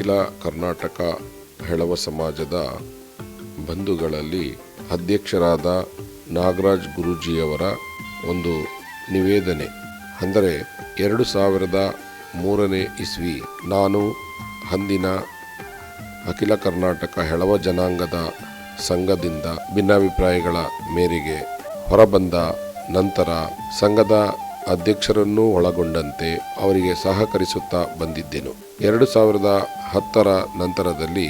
ಅಖಿಲ ಕರ್ನಾಟಕ ಹೆಳವ ಸಮಾಜದ ಬಂಧುಗಳಲ್ಲಿ ಅಧ್ಯಕ್ಷರಾದ ನಾಗರಾಜ್ ಗುರೂಜಿಯವರ ಒಂದು ನಿವೇದನೆ. ಅಂದರೆ ಎರಡು ಸಾವಿರದ ಮೂರನೇ ಇಸ್ವಿ ನಾನು ಅಂದಿನ ಅಖಿಲ ಕರ್ನಾಟಕ ಹೆಳವ ಜನಾಂಗದ ಸಂಘದಿಂದ ಭಿನ್ನಾಭಿಪ್ರಾಯಗಳ ಮೇರೆಗೆ ಹೊರಬಂದ ನಂತರ ಸಂಘದ ಅಧ್ಯಕ್ಷರನ್ನೂ ಒಳಗೊಂಡಂತೆ ಅವರಿಗೆ ಸಹಕರಿಸುತ್ತಾ ಬಂದಿದ್ದೆನು. ಎರಡು ಸಾವಿರದ ಹತ್ತರ ನಂತರದಲ್ಲಿ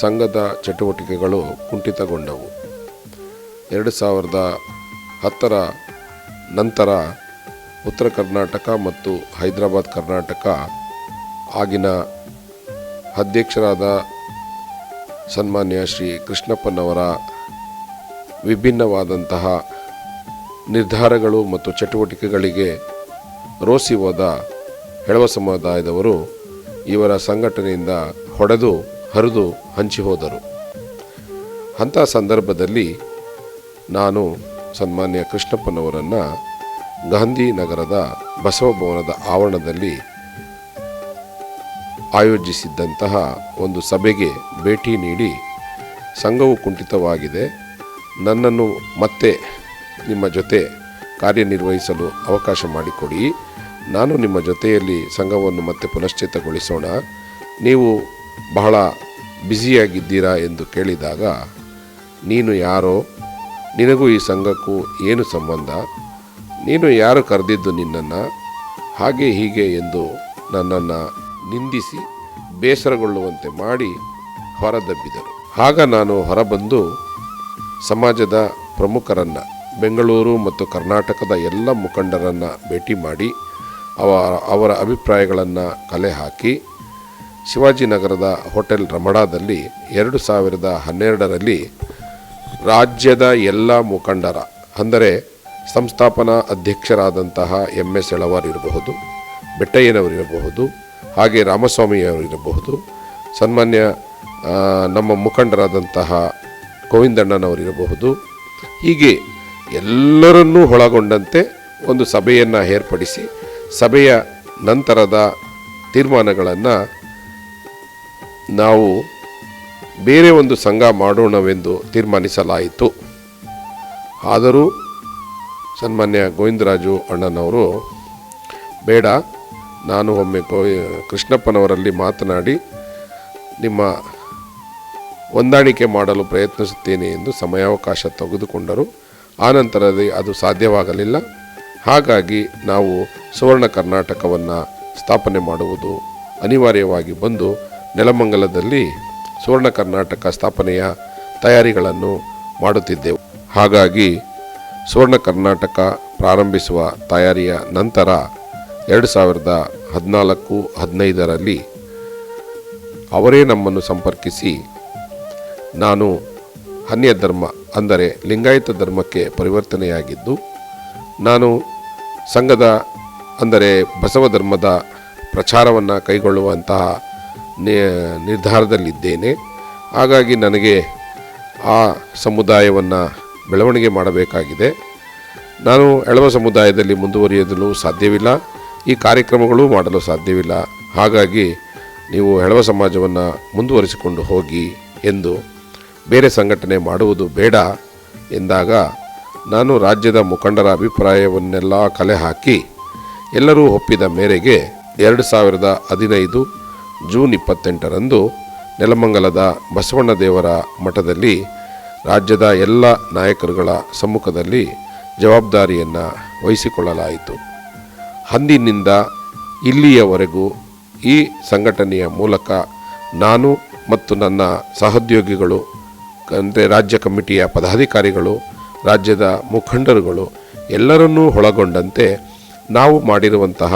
ಸಂಘದ ಚಟುವಟಿಕೆಗಳು ಕುಂಠಿತಗೊಂಡವು. ಎರಡು ಸಾವಿರದ ಹತ್ತರ ನಂತರ ಉತ್ತರ ಕರ್ನಾಟಕ ಮತ್ತು ಹೈದರಾಬಾದ್ ಕರ್ನಾಟಕ ಆಗಿನ ಅಧ್ಯಕ್ಷರಾದ ಸನ್ಮಾನ್ಯ ಶ್ರೀ ಕೃಷ್ಣಪ್ಪನವರ ವಿಭಿನ್ನವಾದಂತಹ ನಿರ್ಧಾರಗಳು ಮತ್ತು ಚಟುವಟಿಕೆಗಳಿಗೆ ರೋಸಿ ಹೋದ ಹೆಳವ ಸಮುದಾಯದವರು ಇವರ ಸಂಘಟನೆಯಿಂದ ಹೊಡೆದು, ಹರಿದು, ಹಂಚಿ ಹೋದರು. ಅಂಥ ಸಂದರ್ಭದಲ್ಲಿ ನಾನು ಸನ್ಮಾನ್ಯ ಕೃಷ್ಣಪ್ಪನವರನ್ನು ಗಾಂಧಿನಗರದ ನಗರದ ಬಸವಭವನದ ಆವರಣದಲ್ಲಿ ಆಯೋಜಿಸಿದ್ದಂತಹ ಒಂದು ಸಭೆಗೆ ಭೇಟಿ ನೀಡಿ, ಸಂಘವು ಕುಂಠಿತವಾಗಿದೆ. ನನ್ನನ್ನು ಮತ್ತೆ ನಿಮ್ಮ ಜೊತೆ ಕಾರ್ಯನಿರ್ವಹಿಸಲು ಅವಕಾಶ ಮಾಡಿಕೊಡಿ. ನಾನು ನಿಮ್ಮ ಜೊತೆಯಲ್ಲಿ ಸಂಘವನ್ನು ಮತ್ತೆ ಪುನಶ್ಚೇತಗೊಳಿಸೋಣ. ನೀವು ಬಹಳ ಬ್ಯುಸಿಯಾಗಿದ್ದೀರಾ ಎಂದು ಕೇಳಿದಾಗ, ನೀನು ಯಾರೋ? ನಿನಗೂ ಈ ಸಂಘಕ್ಕೂ ಏನು ಸಂಬಂಧ? ನೀನು ಯಾರು ಕರೆದಿದ್ದು ನಿನ್ನನ್ನು? ಹಾಗೆ ಹೀಗೆ ಎಂದು ನನ್ನನ್ನು ನಿಂದಿಸಿ ಬೇಸರಗೊಳ್ಳುವಂತೆ ಮಾಡಿ ಹೊರದಬ್ಬಿದರು. ಆಗ ನಾನು ಹೊರಬಂದು ಸಮಾಜದ ಪ್ರಮುಖರನ್ನು ಬೆಂಗಳೂರು ಮತ್ತು ಕರ್ನಾಟಕದ ಎಲ್ಲ ಮುಖಂಡರನ್ನು ಭೇಟಿ ಮಾಡಿ ಅವ, ಅವರ ಅಭಿಪ್ರಾಯಗಳನ್ನು ಕಲೆ ಹಾಕಿ ಶಿವಾಜಿನಗರದ ಹೋಟೆಲ್ ರಮಡಾದಲ್ಲಿ ಎರಡು ಸಾವಿರದ ಹನ್ನೆರಡರಲ್ಲಿ ರಾಜ್ಯದ ಎಲ್ಲ ಮುಖಂಡರ, ಅಂದರೆ ಸಂಸ್ಥಾಪನಾ ಅಧ್ಯಕ್ಷರಾದಂತಹ ಎಂ ಎಸ್ ಎಳವಾರಿರಬಹುದು ಬೆಟ್ಟಯ್ಯನವರಿರಬಹುದು ಹಾಗೆ ರಾಮಸ್ವಾಮಿಯವರಿರಬಹುದು ಸನ್ಮಾನ್ಯ ನಮ್ಮ ಮುಖಂಡರಾದಂತಹ ಗೋವಿಂದಣ್ಣನವರಿರಬಹುದು ಹೀಗೆ ಎಲ್ಲರನ್ನೂ ಒಳಗೊಂಡಂತೆ ಒಂದು ಸಭೆಯನ್ನು ಏರ್ಪಡಿಸಿ ಸಭೆಯ ನಂತರದ ತೀರ್ಮಾನಗಳನ್ನು ನಾವು ಬೇರೆ ಒಂದು ಸಂಘ ಮಾಡೋಣವೆಂದು ತೀರ್ಮಾನಿಸಲಾಯಿತು. ಆದರೂ ಸನ್ಮಾನ್ಯ ಗೋವಿಂದರಾಜು ಅಣ್ಣನವರು, ಬೇಡ, ನಾನು ಒಮ್ಮೆ ಗೋ ಕೃಷ್ಣಪ್ಪನವರಲ್ಲಿ ಮಾತನಾಡಿ ನಿಮ್ಮ ಹೊಂದಾಣಿಕೆ ಮಾಡಲು ಪ್ರಯತ್ನಿಸುತ್ತೇನೆ ಎಂದು ಸಮಯಾವಕಾಶ ತೆಗೆದುಕೊಂಡರು. ಆನಂತರದಲ್ಲಿ ಅದು ಸಾಧ್ಯವಾಗಲಿಲ್ಲ. ಹಾಗಾಗಿ ನಾವು ಸುವರ್ಣ ಕರ್ನಾಟಕವನ್ನು ಸ್ಥಾಪನೆ ಮಾಡುವುದು ಅನಿವಾರ್ಯವಾಗಿ ಬಂದು ನೆಲಮಂಗಲದಲ್ಲಿ ಸುವರ್ಣ ಕರ್ನಾಟಕ ಸ್ಥಾಪನೆಯ ತಯಾರಿಗಳನ್ನು ಮಾಡುತ್ತಿದ್ದೆವು. ಹಾಗಾಗಿ ಸುವರ್ಣ ಕರ್ನಾಟಕ ಪ್ರಾರಂಭಿಸುವ ತಯಾರಿಯ ನಂತರ ಎರಡು ಸಾವಿರದ ಹದಿನಾಲ್ಕು, ಹದಿನೈದರಲ್ಲಿ ಅವರೇ ನಮ್ಮನ್ನು ಸಂಪರ್ಕಿಸಿ ನಾನು ಅನ್ಯ ಧರ್ಮ ಅಂದರೆ ಲಿಂಗಾಯತ ಧರ್ಮಕ್ಕೆ ಪರಿವರ್ತನೆಯಾಗಿದ್ದು, ನಾನು ಸಂಘದ ಅಂದರೆ ಬಸವ ಧರ್ಮದ ಪ್ರಚಾರವನ್ನು ಕೈಗೊಳ್ಳುವಂತಹ ನಿರ್ಧಾರದಲ್ಲಿದ್ದೇನೆ. ಹಾಗಾಗಿ ನನಗೆ ಆ ಸಮುದಾಯವನ್ನು ಬೆಳವಣಿಗೆ ಮಾಡಬೇಕಾಗಿದೆ. ನಾನು ಎಳವ ಸಮುದಾಯದಲ್ಲಿ ಮುಂದುವರಿಯಲು ಸಾಧ್ಯವಿಲ್ಲ, ಈ ಕಾರ್ಯಕ್ರಮಗಳು ಮಾಡಲು ಸಾಧ್ಯವಿಲ್ಲ. ಹಾಗಾಗಿ ನೀವು ಎಳವ ಸಮಾಜವನ್ನು ಮುಂದುವರಿಸಿಕೊಂಡು ಹೋಗಿ ಎಂದು ಬೇರೆ ಸಂಘಟನೆ ಮಾಡುವುದು ಬೇಡ ಎಂದಾಗ ನಾನು ರಾಜ್ಯದ ಮುಖಂಡರ ಅಭಿಪ್ರಾಯವನ್ನೆಲ್ಲ ಕಲೆ ಹಾಕಿ ಎಲ್ಲರೂ ಒಪ್ಪಿದ ಮೇರೆಗೆ ಎರಡು ಸಾವಿರದ ಹದಿನೈದು ಜೂನ್ ಇಪ್ಪತ್ತೆಂಟರಂದು ನೆಲಮಂಗಲದ ಬಸವಣ್ಣ ದೇವರ ಮಠದಲ್ಲಿ ರಾಜ್ಯದ ಎಲ್ಲ ನಾಯಕರುಗಳ ಸಮ್ಮುಖದಲ್ಲಿ ಜವಾಬ್ದಾರಿಯನ್ನು ವಹಿಸಿಕೊಳ್ಳಲಾಯಿತು. ಅಂದಿನಿಂದ ಇಲ್ಲಿಯವರೆಗೂ ಈ ಸಂಘಟನೆಯ ಮೂಲಕ ನಾನು ಮತ್ತು ನನ್ನ ಸಹೋದ್ಯೋಗಿಗಳು ಅಂದರೆ ರಾಜ್ಯ ಕಮಿಟಿಯ ಪದಾಧಿಕಾರಿಗಳು, ರಾಜ್ಯದ ಮುಖಂಡರುಗಳು ಎಲ್ಲರನ್ನೂ ಒಳಗೊಂಡಂತೆ ನಾವು ಮಾಡಿರುವಂತಹ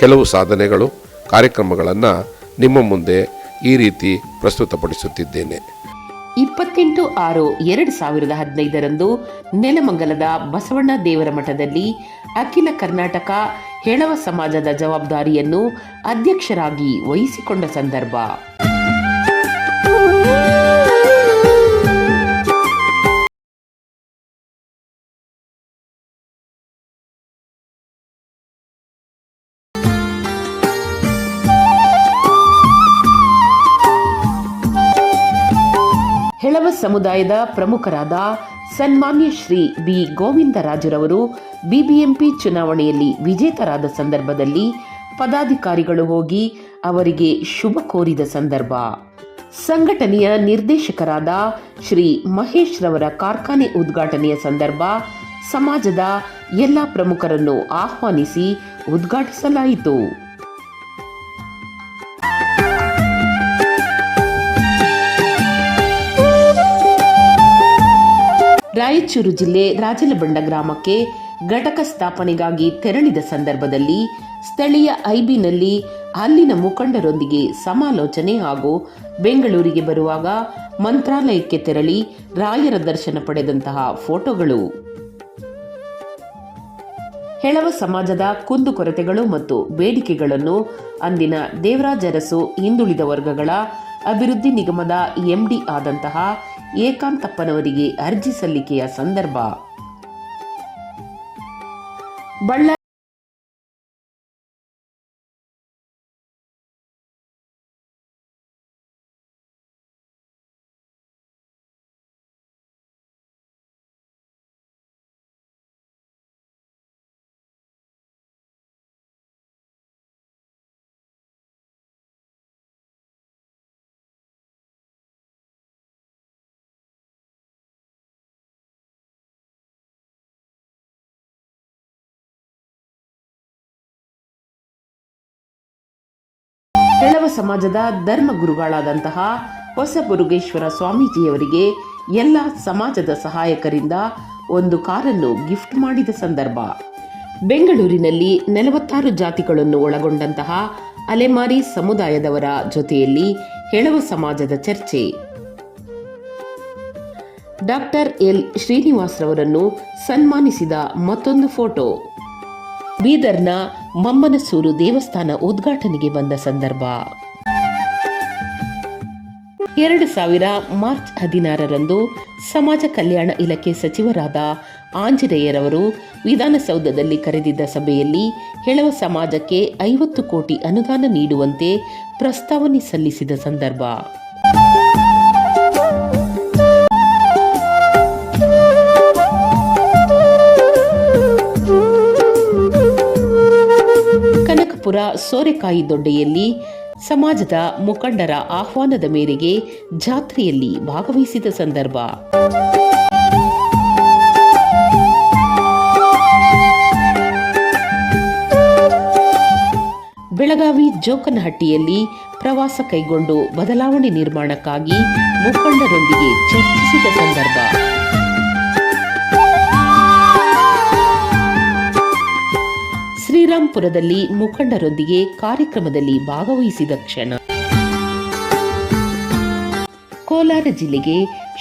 ಕೆಲವು ಸಾಧನೆಗಳು, ಕಾರ್ಯಕ್ರಮಗಳನ್ನು ನಿಮ್ಮ ಮುಂದೆ ಈ ರೀತಿ ಪ್ರಸ್ತುತಪಡಿಸುತ್ತಿದ್ದೇನೆ. ಇಪ್ಪತ್ತೆಂಟು ಆರು ಎರಡು ಸಾವಿರದ ಹದಿನೈದರಂದು ನೆಲಮಂಗಲದ ಬಸವಣ್ಣ ದೇವರ ಮಠದಲ್ಲಿ ಅಖಿಲ ಕರ್ನಾಟಕ ಹೆಳವ ಸಮಾಜದ ಜವಾಬ್ದಾರಿಯನ್ನು ಅಧ್ಯಕ್ಷರಾಗಿ ವಹಿಸಿಕೊಂಡ ಸಂದರ್ಭ. ಸಮುದಾಯದ ಪ್ರಮುಖರಾದ ಸನ್ಮಾನ್ಯ ಶ್ರೀ ಬಿ. ಗೋವಿಂದರಾಜುರವರು ಬಿಬಿಎಂಪಿ ಚುನಾವಣೆಯಲ್ಲಿ ವಿಜೇತರಾದ ಸಂದರ್ಭದಲ್ಲಿ ಪದಾಧಿಕಾರಿಗಳು ಹೋಗಿ ಅವರಿಗೆ ಶುಭ ಕೋರಿದ ಸಂದರ್ಭ. ಸಂಘಟನೆಯ ನಿರ್ದೇಶಕರಾದ ಶ್ರೀ ಮಹೇಶ್ ರವರ ಕಾರ್ಖಾನೆ ಉದ್ಘಾಟನೆಯ ಸಂದರ್ಭ ಸಮಾಜದ ಎಲ್ಲ ಪ್ರಮುಖರನ್ನು ಆಹ್ವಾನಿಸಿ ಉದ್ಘಾಟಿಸಲಾಯಿತು. ರಾಯಚೂರು ಜಿಲ್ಲೆ ರಾಜಲಬಂಡ ಗ್ರಾಮಕ್ಕೆ ಘಟಕ ಸ್ಥಾಪನೆಗಾಗಿ ತೆರಳಿದ ಸಂದರ್ಭದಲ್ಲಿ ಸ್ಥಳೀಯ ಐಬಿನಲ್ಲಿ ಅಲ್ಲಿನ ಮುಖಂಡರೊಂದಿಗೆ ಸಮಾಲೋಚನೆ ಹಾಗೂ ಬೆಂಗಳೂರಿಗೆ ಬರುವಾಗ ಮಂತ್ರಾಲಯಕ್ಕೆ ತೆರಳಿ ರಾಯರ ದರ್ಶನ ಪಡೆದಂತಹ ಫೋಟೋಗಳು. ಹೆಳವ ಸಮಾಜದ ಕುಂದುಕೊರತೆಗಳು ಮತ್ತು ಬೇಡಿಕೆಗಳನ್ನು ಅಂದಿನ ದೇವರಾಜರಸು ಹಿಂದುಳಿದ ವರ್ಗಗಳ ಅಭಿವೃದ್ಧಿ ನಿಗಮದ ಎಂಡಿ ಆದಂತಹ ಏಕಾಂತಪ್ಪನವರಿಗೆ ಅರ್ಜಿ ಸಲ್ಲಿಕೆಯ ಸಂದರ್ಭ. ಬಳ್ಳಾರಿ ಹೆಳವ ಸಮಾಜದ ಧರ್ಮಗುರುಗಳಾದಂತಹ ಹೊಸ ಮುರುಗೇಶ್ವರ ಸ್ವಾಮೀಜಿಯವರಿಗೆ ಎಲ್ಲ ಸಮಾಜದ ಸಹಾಯಕರಿಂದ ಒಂದು ಕಾರನ್ನು ಗಿಫ್ಟ್ ಮಾಡಿದ ಸಂದರ್ಭ. ಬೆಂಗಳೂರಿನಲ್ಲಿ ನಲವತ್ತಾರು ಜಾತಿಗಳನ್ನು ಒಳಗೊಂಡಂತಹ ಅಲೆಮಾರಿ ಸಮುದಾಯದವರ ಜೊತೆಯಲ್ಲಿ ಹೆಳವ ಸಮಾಜದ ಚರ್ಚೆ. ಡಾಕ್ಟರ್ ಎಲ್ ಶ್ರೀನಿವಾಸ್ರವರನ್ನು ಸನ್ಮಾನಿಸಿದ ಮತ್ತೊಂದು ಫೋಟೋ. ಬೀದರ್ನ ಮಮ್ಮನಸೂರು ದೇವಸ್ಥಾನ ಉದ್ಘಾಟನೆಗೆ ಬಂದ ಸಂದರ್ಭ. ಎರಡು ಸಾವಿರ ಮಾರ್ಚ್ ಹದಿನಾರರಂದು ಸಮಾಜ ಕಲ್ಯಾಣ ಇಲಾಖೆ ಸಚಿವರಾದ ಆಂಜನೇಯರವರು ವಿಧಾನಸೌಧದಲ್ಲಿ ಕರೆದಿದ್ದ ಸಭೆಯಲ್ಲಿ ಹೆಳವ ಸಮಾಜಕ್ಕೆ ಐವತ್ತು ಕೋಟಿ ಅನುದಾನ ನೀಡುವಂತೆ ಪ್ರಸ್ತಾವನೆ ಸಲ್ಲಿಸಿದ ಸಂದರ್ಭ. ಕನಕಪುರ ಸೋರೆಕಾಯಿ ದೊಡ್ಡೆಯಲ್ಲಿ ಸಮಾಜದ ಮುಖಂಡರ ಆಹ್ವಾನದ ಮೇರೆಗೆ ಜಾತ್ರೆಯಲ್ಲಿ ಭಾಗವಹಿಸಿದ ಸಂದರ್ಭ. ಬೆಳಗಾವಿ ಜೋಕನಹಟ್ಟಿಯಲ್ಲಿ ಪ್ರವಾಸ ಕೈಗೊಂಡು ಬದಲಾವಣೆ ನಿರ್ಮಾಣಕ್ಕಾಗಿ ಮುಖಂಡರೊಂದಿಗೆ ಚರ್ಚಿಸಿದ ಸಂದರ್ಭ. ಶ್ರೀರಾಂಪುರದಲ್ಲಿ ಮುಖಂಡರೊಂದಿಗೆ ಕಾರ್ಯಕ್ರಮದಲ್ಲಿ ಭಾಗವಹಿಸಿದ ಕ್ಷಣ. ಕೋಲಾರ ಜಿಲ್ಲೆಗೆ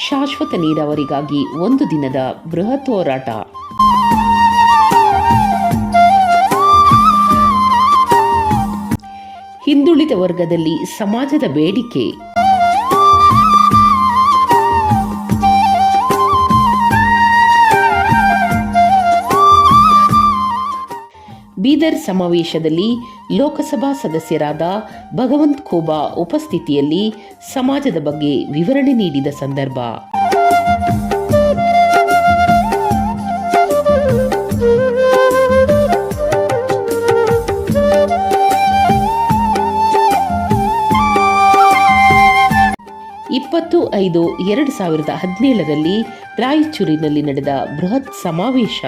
ಶಾಶ್ವತ ನೀರಾವರಿಗಾಗಿ ಒಂದು ದಿನದ ಬೃಹತ್ ಹೋರಾಟ. ಹಿಂದುಳಿದ ವರ್ಗದಲ್ಲಿ ಸಮಾಜದ ಬೇಡಿಕೆ. ಬೀದರ್ ಸಮಾವೇಶದಲ್ಲಿ ಲೋಕಸಭಾ ಸದಸ್ಯರಾದ ಭಗವಂತ್ ಖೋಬಾ ಉಪಸ್ಥಿತಿಯಲ್ಲಿ ಸಮಾಜದ ಬಗ್ಗೆ ವಿವರಣೆ ನೀಡಿದ ಸಂದರ್ಭ. ಇಪ್ಪತ್ತು ಐದು ಎರಡು ಸಾವಿರದ ಹದಿನೇಳರಲ್ಲಿ ರಾಯಚೂರಿನಲ್ಲಿ ನಡೆದ ಬೃಹತ್ ಸಮಾವೇಶ.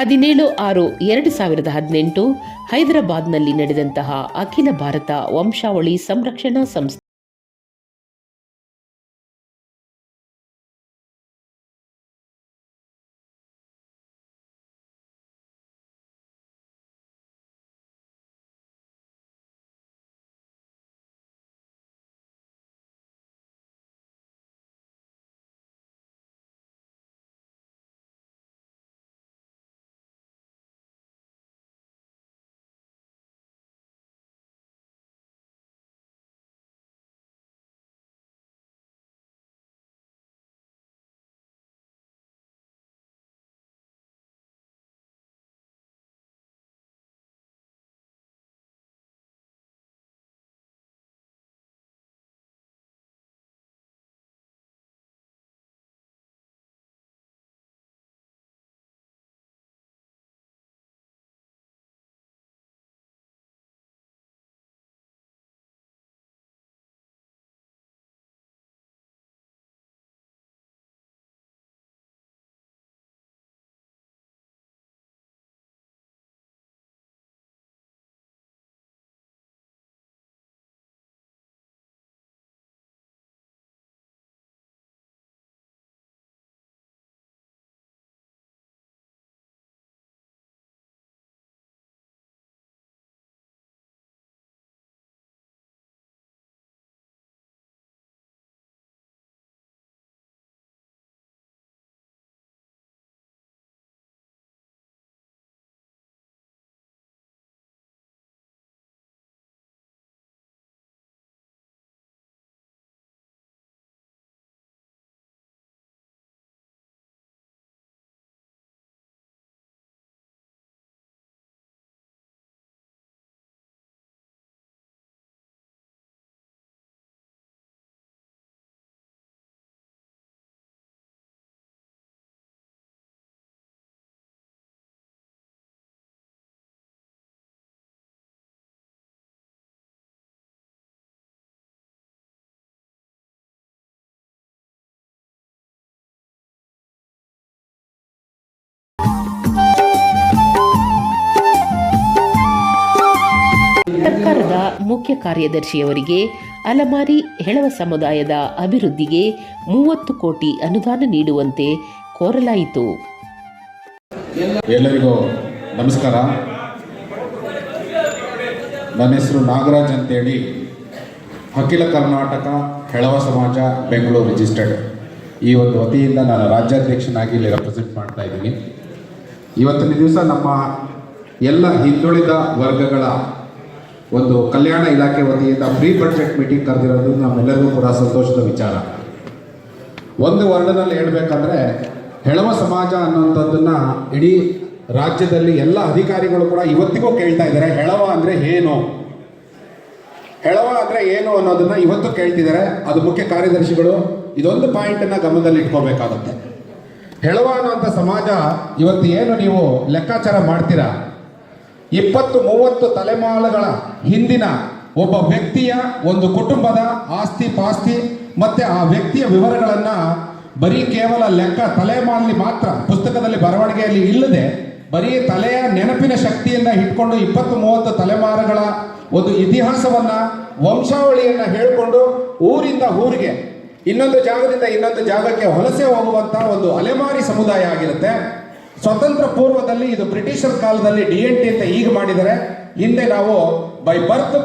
ಹದಿನೇಳು ಆರು ಎರಡು ಸಾವಿರದ ಹದಿನೆಂಟು ಹೈದರಾಬಾದ್ನಲ್ಲಿ ನಡೆದಂತಹ ಅಖಿಲ ಭಾರತ ವಂಶಾವಳಿ ಸಂರಕ್ಷಣಾ ಸಂಸ್ಥೆ ಮುಖ್ಯ ಕಾರ್ಯದರ್ಶಿಯವರಿಗೆ ಅಲಮಾರಿ ಹೆಳವ ಸಮುದಾಯದ ಅಭಿವೃದ್ಧಿಗೆ ಮೂವತ್ತು ಕೋಟಿ ಅನುದಾನ ನೀಡುವಂತೆ ಕೋರಲಾಯಿತು. ಎಲ್ಲರಿಗೂ ನಮಸ್ಕಾರ. ನನ್ನ ಹೆಸರು ನಾಗರಾಜ್ ಅಂತೇಳಿ ಅಖಿಲ ಕರ್ನಾಟಕ ಹೆಳವ ಸಮಾಜ ಬೆಂಗಳೂರು ರಿಜಿಸ್ಟರ್ಡ್ ಈ ಒಂದು ವತಿಯಿಂದ ನಾನು ರಾಜ್ಯಾಧ್ಯಕ್ಷನಾಗಿ ಇಲ್ಲಿ ರೆಪ್ರೆಸೆಂಟ್ ಮಾಡ್ತಾ ಇದ್ದೀನಿ. ಇವತ್ತಿನ ದಿವಸ ನಮ್ಮ ಎಲ್ಲ ಹಿಂದುಳಿದ ವರ್ಗಗಳ ಒಂದು ಕಲ್ಯಾಣ ಇಲಾಖೆ ವತಿಯಿಂದ ಪ್ರೀ ಬಡ್ಜೆಟ್ ಮೀಟಿಂಗ್ ಕರೆದಿರೋದು ನಮ್ಮೆಲ್ಲರಿಗೂ ಕೂಡ ಸಂತೋಷದ ವಿಚಾರ. ಒಂದು ವರ್ಣದಲ್ಲಿ ಹೇಳಬೇಕಂದ್ರೆ ಹೆಳವ ಸಮಾಜ ಅನ್ನುವಂಥದ್ದನ್ನ ಇಡೀ ರಾಜ್ಯದಲ್ಲಿ ಎಲ್ಲ ಅಧಿಕಾರಿಗಳು ಕೂಡ ಇವತ್ತಿಗೂ ಕೇಳ್ತಾ ಇದ್ದಾರೆ. ಹೆಳವ ಅಂದ್ರೆ ಏನು? ಹೆಳವ ಅಂದ್ರೆ ಏನು ಅನ್ನೋದನ್ನ ಇವತ್ತು ಕೇಳ್ತಿದ್ದಾರೆ. ಅದು ಮುಖ್ಯ ಕಾರ್ಯದರ್ಶಿಗಳು ಇದೊಂದು ಪಾಯಿಂಟ್ ಅನ್ನ ಗಮನದಲ್ಲಿ ಇಟ್ಕೋಬೇಕಾಗುತ್ತೆ. ಹೆಳವ ಅನ್ನುವಂಥ ಸಮಾಜ ಇವತ್ತು ಏನು ನೀವು ಲೆಕ್ಕಾಚಾರ ಮಾಡ್ತೀರಾ? ಇಪ್ಪತ್ತು ಮೂವತ್ತು ತಲೆಮಾರುಗಳ ಹಿಂದಿನ ಒಬ್ಬ ವ್ಯಕ್ತಿಯ ಒಂದು ಕುಟುಂಬದ ಆಸ್ತಿ ಪಾಸ್ತಿ ಮತ್ತೆ ಆ ವ್ಯಕ್ತಿಯ ವಿವರಗಳನ್ನ ಬರೀ ಕೇವಲ ಲೆಕ್ಕ ತಲೆಮಾರಲ್ಲಿ ಮಾತ್ರ, ಪುಸ್ತಕದಲ್ಲಿ ಬರವಣಿಗೆಯಲ್ಲಿ ಇಲ್ಲದೆ ಬರೀ ತಲೆಯ ನೆನಪಿನ ಶಕ್ತಿಯನ್ನ ಇಟ್ಕೊಂಡು ಇಪ್ಪತ್ತು ಮೂವತ್ತು ತಲೆಮಾರುಗಳ ಒಂದು ಇತಿಹಾಸವನ್ನ, ವಂಶಾವಳಿಯನ್ನ ಹೇಳಿಕೊಂಡು ಊರಿಂದ ಊರಿಗೆ, ಇನ್ನೊಂದು ಜಾಗದಿಂದ ಇನ್ನೊಂದು ಜಾಗಕ್ಕೆ ವಲಸೆ ಹೋಗುವಂತ ಒಂದು ಅಲೆಮಾರಿ ಸಮುದಾಯ ಆಗಿರುತ್ತೆ. ಸ್ವತಂತ್ರ ಪೂರ್ವದಲ್ಲಿ ಇದು ಬ್ರಿಟಿಷರ್ ಕಾಲದಲ್ಲಿ ಡಿ ಎನ್ ಟಿ ಅಂತ ಈಗ ಮಾಡಿದರೆ ಹಿಂದೆ ನಾವು ಬೈ ಬರ್ತ್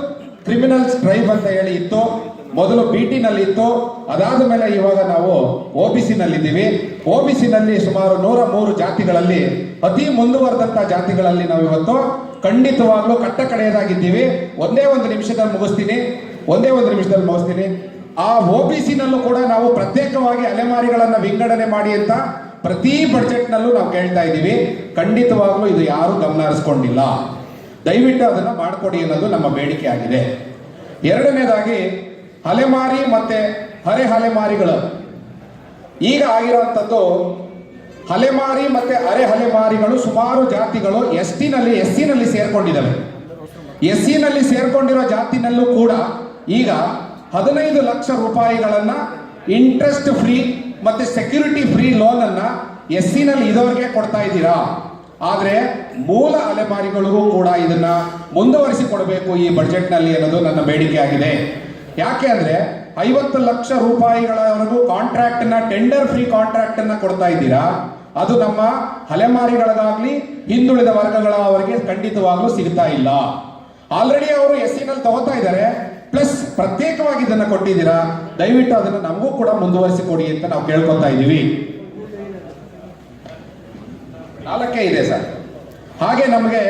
ಕ್ರಿಮಿನಲ್ಸ್ ಟ್ರೈಬ್ ಅಂತ ಹೇಳಿ ಇತ್ತು. ಮೊದಲು ಬಿ ನಲ್ಲಿ ಇತ್ತು. ಅದಾದ ಮೇಲೆ ಇವಾಗ ನಾವು ಒ ಬಿ ಸಿನಲ್ಲಿದ್ದೀವಿ ಒ ಬಿ ಸಿನಲ್ಲಿ ಸುಮಾರು ನೂರ ಮೂರು ಜಾತಿಗಳಲ್ಲಿ, ಅತಿ ಮುಂದುವರೆದಂತ ಜಾತಿಗಳಲ್ಲಿ ನಾವು ಇವತ್ತು ಖಂಡಿತವಾಗ್ಲೂ ಕಟ್ಟ ಕಡೆಯದಾಗಿದ್ದೀವಿ ಒಂದೇ ಒಂದು ನಿಮಿಷದಲ್ಲಿ ಮುಗಿಸ್ತೀನಿ. ಒಂದೇ ಒಂದು ನಿಮಿಷದಲ್ಲಿ ಮುಗಿಸ್ತೀನಿ. ಆ ಒ ಬಿ ಸಿನಲ್ಲೂ ಕೂಡ ನಾವು ಪ್ರತ್ಯೇಕವಾಗಿ ಅಲೆಮಾರಿಗಳನ್ನ ವಿಂಗಡಣೆ ಮಾಡಿ ಅಂತ ಪ್ರತಿ ಬಡ್ಜೆಟ್ನಲ್ಲೂ ನಾವು ಕೇಳ್ತಾ ಇದ್ದೀವಿ. ಖಂಡಿತವಾಗ್ಲೂ ಇದು ಯಾರು ಗಮನ ಹರಿಸ್ಕೊಂಡಿಲ್ಲ. ದಯವಿಟ್ಟು ಅದನ್ನ ಮಾಡಿಕೊಡಿ ಅನ್ನೋದು ನಮ್ಮ ಬೇಡಿಕೆ ಆಗಿದೆ. ಎರಡನೇದಾಗಿ ಅಲೆಮಾರಿ ಮತ್ತೆ ಹರೆ ಅಲೆಮಾರಿಗಳು ಈಗ ಆಗಿರೋಂಥದ್ದು ಅಲೆಮಾರಿ ಮತ್ತೆ ಅರೆ ಅಲೆಮಾರಿಗಳು ಸುಮಾರು ಜಾತಿಗಳು ಎಸ್ ಟಿನಲ್ಲಿ ಎಸ್ ಸಿನಲ್ಲಿ ಸೇರ್ಕೊಂಡಿದ್ದಾವೆ. ಎಸ್ ಸಿನಲ್ಲಿ ಸೇರ್ಕೊಂಡಿರೋ ಜಾತಿನಲ್ಲೂ ಕೂಡ ಈಗ ಹದಿನೈದು ಲಕ್ಷ ರೂಪಾಯಿಗಳನ್ನ ಇಂಟ್ರೆಸ್ಟ್ ಫ್ರೀ ಮತ್ತೆ ಸೆಕ್ಯೂರಿಟಿ ಫ್ರೀ ಲೋನ್ ಅನ್ನ ಎಸ್ ಸಿನಲ್ಲಿ ಇರೋರಿಗೆ ಕೊಡ್ತಾ ಇದ್ದೀರಾ? ಆದ್ರೆ ಮೂಲ ಅಲೆಮಾರಿಗಳಿಗೂ ಕೂಡ ಇದನ್ನ ಮುಂದುವರಿಸಿ ಕೊಡಬೇಕು ಈ ಬಜೆಟ್ನಲ್ಲಿ ಅನ್ನೋದು ನನ್ನ ಬೇಡಿಕೆ ಆಗಿದೆ. ಯಾಕೆ ಅಂದ್ರೆ ಐವತ್ತು ಲಕ್ಷ ರೂಪಾಯಿಗಳವರೆಗೂ ಕಾಂಟ್ರಾಕ್ಟ್ನ ಟೆಂಡರ್ ಫ್ರೀ ಕಾಂಟ್ರಾಕ್ಟ್ ಅನ್ನ ಕೊಡ್ತಾ ಇದ್ದೀರಾ? ಅದು ನಮ್ಮ ಅಲೆಮಾರಿಗಳಿಗಾಗಲಿ ಹಿಂದುಳಿದ ವರ್ಗಗಳ ಅವರಿಗೆ ಖಂಡಿತವಾಗ್ಲೂ ಸಿಗ್ತಾ ಇಲ್ಲ. ಆಲ್ರೆಡಿ ಅವರು ಎಸ್ನಲ್ಲಿ ತಗೋತಾ ಇದ್ದಾರೆ. ಪ್ಲಸ್ ಪ್ರತ್ಯೇಕವಾಗಿ ಇದನ್ನ ಕೊಟ್ಟಿದ್ದೀರಾ? ದಯವಿಟ್ಟು ಅದನ್ನ ನಮಗೂ ಕೂಡ ಮುಂದುವರಿಸಿ ಕೊಡಿ ಅಂತ ನಾವು ಕೇಳ್ಕೊತಾ ಇದ್ದೀವಿ. ನಾಲ್ಕೇ ಇದೆ ಸರ್. ಹಾಗೆ ನಮಗೆ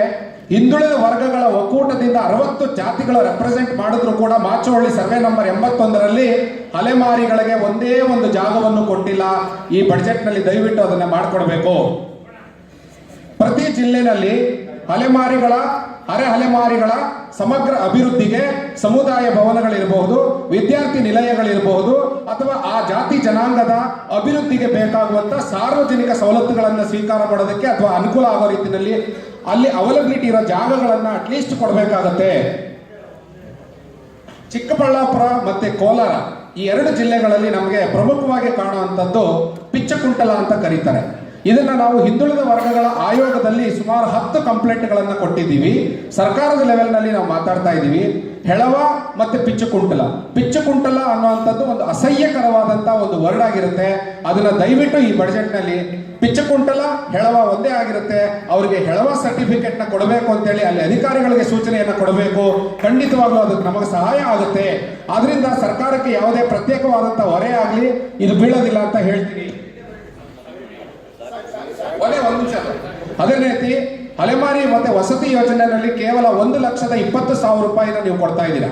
ಹಿಂದುಳಿದ ವರ್ಗಗಳ ಒಕ್ಕೂಟದಿಂದ ಅರವತ್ತು ಜಾತಿಗಳ ರೆಪ್ರೆಸೆಂಟ್ ಮಾಡಿದ್ರು ಕೂಡ ಮಾಚೋಹಳ್ಳಿ ಸರ್ವೆ ನಂಬರ್ ಎಂಬತ್ತೊಂದರಲ್ಲಿ ಅಲೆಮಾರಿಗಳಿಗೆ ಒಂದೇ ಒಂದು ಜಾಗವನ್ನು ಕೊಟ್ಟಿಲ್ಲ. ಈ ಬಡ್ಜೆಟ್ನಲ್ಲಿ ದಯವಿಟ್ಟು ಅದನ್ನ ಮಾಡಿಕೊಡ್ಬೇಕು. ಪ್ರತಿ ಜಿಲ್ಲೆನಲ್ಲಿ ಅಲೆಮಾರಿಗಳ, ಅರೆ ಅಲೆಮಾರಿಗಳ ಸಮಗ್ರ ಅಭಿವೃದ್ಧಿಗೆ ಸಮುದಾಯ ಭವನಗಳಿರಬಹುದು, ವಿದ್ಯಾರ್ಥಿ ನಿಲಯಗಳಿರಬಹುದು, ಅಥವಾ ಆ ಜಾತಿ ಜನಾಂಗದ ಅಭಿವೃದ್ಧಿಗೆ ಬೇಕಾಗುವಂತ ಸಾರ್ವಜನಿಕ ಸವಲತ್ತುಗಳನ್ನು ಸ್ವೀಕಾರ ಮಾಡೋದಕ್ಕೆ ಅಥವಾ ಅನುಕೂಲ ಆಗೋ ರೀತಿಯಲ್ಲಿ ಅಲ್ಲಿ ಅವೈಲಬಿಲಿಟಿ ಇರೋ ಜಾಗಗಳನ್ನ ಅಟ್ಲೀಸ್ಟ್ ಕೊಡಬೇಕಾಗತ್ತೆ. ಚಿಕ್ಕಬಳ್ಳಾಪುರ ಮತ್ತೆ ಕೋಲಾರ ಈ ಎರಡು ಜಿಲ್ಲೆಗಳಲ್ಲಿ ನಮಗೆ ಪ್ರಮುಖವಾಗಿ ಕಾಣುವಂಥದ್ದು ಪಿಚ್ಚಕುಂಟಲ ಅಂತ ಕರೀತಾರೆ. ಇದನ್ನ ನಾವು ಹಿಂದುಳಿದ ವರ್ಗಗಳ ಆಯೋಗದಲ್ಲಿ ಸುಮಾರು ಹತ್ತು ಕಂಪ್ಲೇಂಟ್ಗಳನ್ನ ಕೊಟ್ಟಿದ್ದೀವಿ. ಸರ್ಕಾರದ ಲೆವೆಲ್ನಲ್ಲಿ ನಾವು ಮಾತಾಡ್ತಾ ಇದ್ದೀವಿ. ಹೆಳವ ಮತ್ತೆ ಪಿಚ್ಚುಕುಂಟಲ. ಪಿಚ್ಚುಕುಂಟಲ ಅನ್ನುವಂಥದ್ದು ಒಂದು ಅಸಹ್ಯಕರವಾದಂಥ ಒಂದು ವರ್ಡ್ ಆಗಿರುತ್ತೆ. ಅದನ್ನ ದಯವಿಟ್ಟು ಈ ಬಜೆಟ್ನಲ್ಲಿ ಪಿಚ್ಚುಕುಂಟಲ, ಹೆಳವ ಒಂದೇ ಆಗಿರುತ್ತೆ. ಅವರಿಗೆ ಹೆಳವ ಸರ್ಟಿಫಿಕೇಟ್ನ ಕೊಡಬೇಕು ಅಂತೇಳಿ ಅಲ್ಲಿ ಅಧಿಕಾರಿಗಳಿಗೆ ಸೂಚನೆಯನ್ನ ಕೊಡಬೇಕು. ಖಂಡಿತವಾಗ್ಲೂ ಅದಕ್ಕೆ ನಮಗೆ ಸಹಾಯ ಆಗುತ್ತೆ. ಆದ್ರಿಂದ ಸರ್ಕಾರಕ್ಕೆ ಯಾವುದೇ ಪ್ರತ್ಯೇಕವಾದಂಥ ಹೊರೆ ಆಗಲಿ, ಇದು ಬೀಳೋದಿಲ್ಲ ಅಂತ ಹೇಳ್ತೀನಿ ಕೊನೆ ಒಂದು ನಿಮಿಷ ಅದೇ ರೀತಿ ಅಲೆಮಾರಿ ಮತ್ತೆ ವಸತಿ ಯೋಜನೆಯಲ್ಲಿ ಕೇವಲ ಒಂದು ಲಕ್ಷದ ಇಪ್ಪತ್ತು ಸಾವಿರ ರೂಪಾಯಿನ ನೀವು ಕೊಡ್ತಾ ಇದ್ದೀರಾ?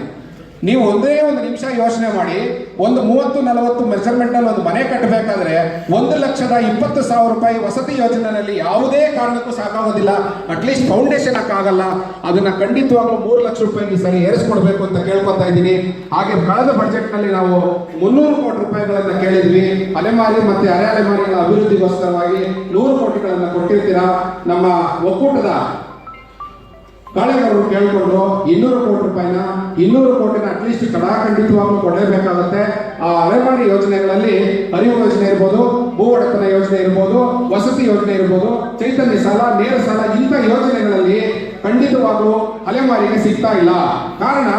ನೀವು ಒಂದೇ ಒಂದು ನಿಮಿಷ ಯೋಚನೆ ಮಾಡಿ, ಒಂದು ಮೂವತ್ತು, ನಲವತ್ತು ಮೆಸರ್ಮೆಂಟ್ ಅಲ್ಲಿ ಒಂದು ಮನೆ ಕಟ್ಟಬೇಕಾದ್ರೆ ಒಂದು ಲಕ್ಷದ ಇಪ್ಪತ್ತು ಸಾವಿರ ರೂಪಾಯಿ ವಸತಿ ಯೋಜನೆಯಲ್ಲಿ ಯಾವುದೇ ಕಾರಣಕ್ಕೂ ಸಾಕಾಗೋದಿಲ್ಲ. ಅಟ್ಲೀಸ್ಟ್ ಫೌಂಡೇಶನ್ ಹಾಕಾಗಲ್ಲ ಅದನ್ನ ಖಂಡಿತವಾಗ್ಲೂ ಮೂರು ಲಕ್ಷ ರೂಪಾಯಿಗೆ ಸರಿ ಏರಿಸ್ಕೊಡ್ಬೇಕು ಅಂತ ಕೇಳ್ಕೊತಾ ಇದ್ದೀನಿ. ಹಾಗೆ ಕಳೆದ ಬಜೆಟ್ನಲ್ಲಿ ನಾವು ಮುನ್ನೂರು ಕೋಟಿ ರೂಪಾಯಿಗಳನ್ನು ಕೇಳಿದ್ವಿ. ಅಲೆಮಾರಿ ಮತ್ತೆ ಅರೆ ಅಲೆಮಾರಿಗಳ ಅಭಿವೃದ್ಧಿಗೋಸ್ಕರವಾಗಿ ನೂರು ಕೋಟಿಗಳನ್ನು ಕೊಟ್ಟಿರ್ತೀರಾ? ನಮ್ಮ ಒಕ್ಕೂಟದ ಕಾಳೆಗಾರರು ಕೇಳಿಕೊಂಡು ಇನ್ನೂರು ಕೋಟಿ ರೂಪಾಯಿನ, ಇನ್ನೂರು ಕೋಟಿನ ಅಟ್ಲೀಸ್ಟ್ ಕಡಾಖಂಡಿತವಾಗ್ಲೂ ಕೊಡಬೇಕಾಗುತ್ತೆ. ಆ ಅಲೆಮಾರಿ ಯೋಜನೆಗಳಲ್ಲಿ ಅರಿವು ಯೋಜನೆ ಇರ್ಬೋದು ಭೂ ಒಡೆತನ ಯೋಜನೆ ಇರ್ಬೋದು, ವಸತಿ ಯೋಜನೆ ಇರ್ಬೋದು, ಚೈತನ್ಯ ಸಾಲ, ನೇರ ಸಾಲ ಇಂಥ ಯೋಜನೆಗಳಲ್ಲಿ ಖಂಡಿತವಾಗ್ಲೂ ಅಲೆಮಾರಿಗೆ ಸಿಗ್ತಾ ಇಲ್ಲ. ಕಾರಣ,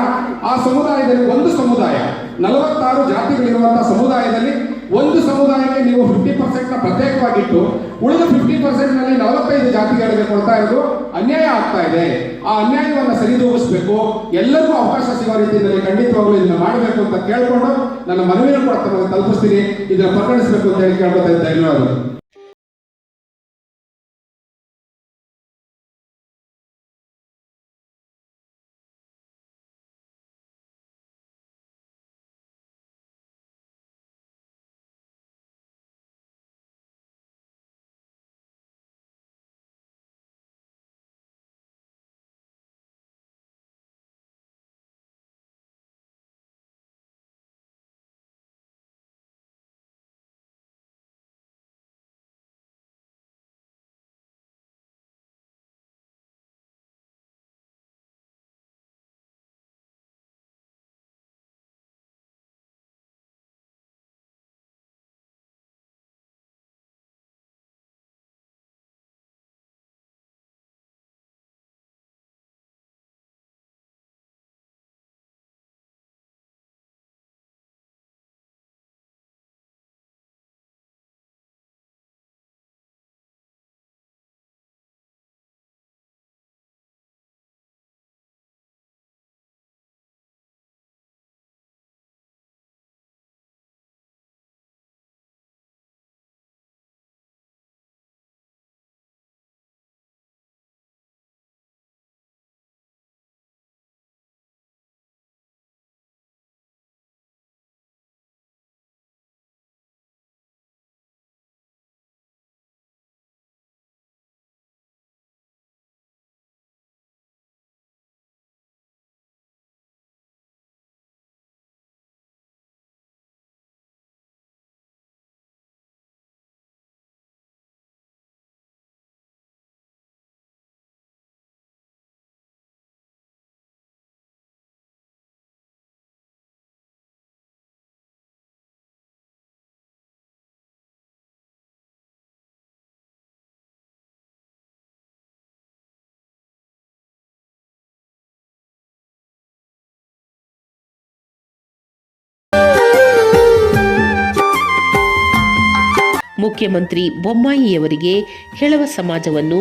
ಆ ಸಮುದಾಯದಲ್ಲಿ ಒಂದು ಸಮುದಾಯ, ನಲವತ್ತಾರು ಜಾತಿಗಳಿರುವಂತಹ ಸಮುದಾಯದಲ್ಲಿ ಒಂದು ಸಮುದಾಯಕ್ಕೆ ನೀವು ಫಿಫ್ಟಿ ಪರ್ಸೆಂಟ್ನ ಪ್ರತ್ಯೇಕವಾಗಿಟ್ಟು, ಉಳಿದ ಫಿಫ್ಟಿ ಪರ್ಸೆಂಟ್ನಲ್ಲಿ ನಲವತ್ತೈದು ಜಾತಿಗಳಿಗೆ ಕೊಡ್ತಾ ಇರೋದು ಅನ್ಯಾಯ ಆಗ್ತಾ ಇದೆ. ಆ ಅನ್ಯಾಯವನ್ನ ಸರಿದೂಗಿಸ್ಬೇಕು. ಎಲ್ಲರಿಗೂ ಅವಕಾಶ ಸಿಗೋ ರೀತಿಯಲ್ಲಿ ಖಂಡಿತವಾಗ್ಲೂ ಇದನ್ನ ಮಾಡಬೇಕು ಅಂತ ಕೇಳ್ಕೊಂಡು ನನ್ನ ಮನವಿಯನ್ನು ಕೂಡ ತಲುಪಿಸ್ತೀನಿ. ಇದನ್ನ ಪರಿಗಣಿಸಬೇಕು ಅಂತ ಹೇಳಿ ಕೇಳ್ಕೊತಾ ಧನ್ಯವಾದಗಳು ಮುಖ್ಯಮಂತ್ರಿ ಬೊಮ್ಮಾಯಿಯವರಿಗೆ ಹೆಳವ ಸಮಾಜವನ್ನು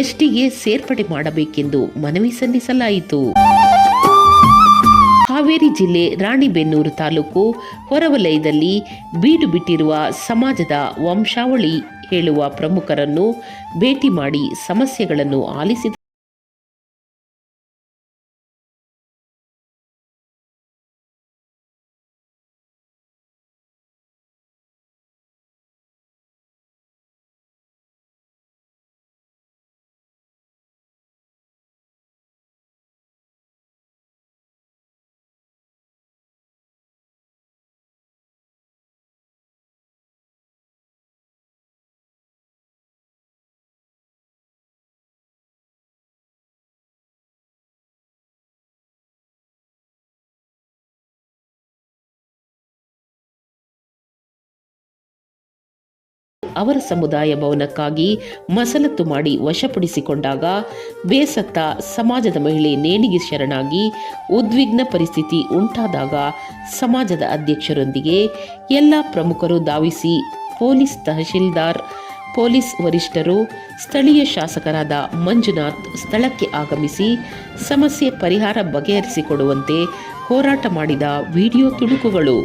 ಎಷ್ಟಿಗೆ ಸೇರ್ಪಡೆ ಮಾಡಬೇಕೆಂದು ಮನವಿ ಸಲ್ಲಿಸಲಾಯಿತು. ಹಾವೇರಿ ಜಿಲ್ಲೆ ರಾಣಿಬೆನ್ನೂರು ತಾಲೂಕು ಹೊರವಲಯದಲ್ಲಿ ಬೀಡು ಬಿಟ್ಟಿರುವ ಸಮಾಜದ ವಂಶಾವಳಿ ಹೇಳುವ ಪ್ರಮುಖರನ್ನು ಭೇಟಿ ಮಾಡಿ ಸಮಸ್ಯೆಗಳನ್ನು ಆಲಿಸಿದ ಅವರ ಸಮುದಾಯ ಭವನಕ್ಕಾಗಿ ಮಸಲತ್ತು ಮಾಡಿ ವಶಪಡಿಸಿಕೊಂಡಾಗ ಬೇಸತ್ತ ಸಮಾಜದ ಮಹಿಳೆ ನೇಣಿಗೆ ಶರಣಾಗಿ ಉದ್ವಿಗ್ನ ಪರಿಸ್ಥಿತಿ ಉಂಟಾದಾಗ ಸಮಾಜದ ಅಧ್ಯಕ್ಷರೊಂದಿಗೆ ಎಲ್ಲ ಪ್ರಮುಖರು ಧಾವಿಸಿ ಪೊಲೀಸ್ ತಹಶೀಲ್ದಾರ್, ಪೊಲೀಸ್ ವರಿಷ್ಠರು, ಸ್ಥಳೀಯ ಶಾಸಕರಾದ ಮಂಜುನಾಥ್ ಸ್ಥಳಕ್ಕೆ ಆಗಮಿಸಿ ಸಮಸ್ಯೆ ಪರಿಹಾರ ಬಗೆಹರಿಸಿಕೊಡುವಂತೆ ಹೋರಾಟ ಮಾಡಿದ ವಿಡಿಯೋ ತುಣುಕುಗಳು.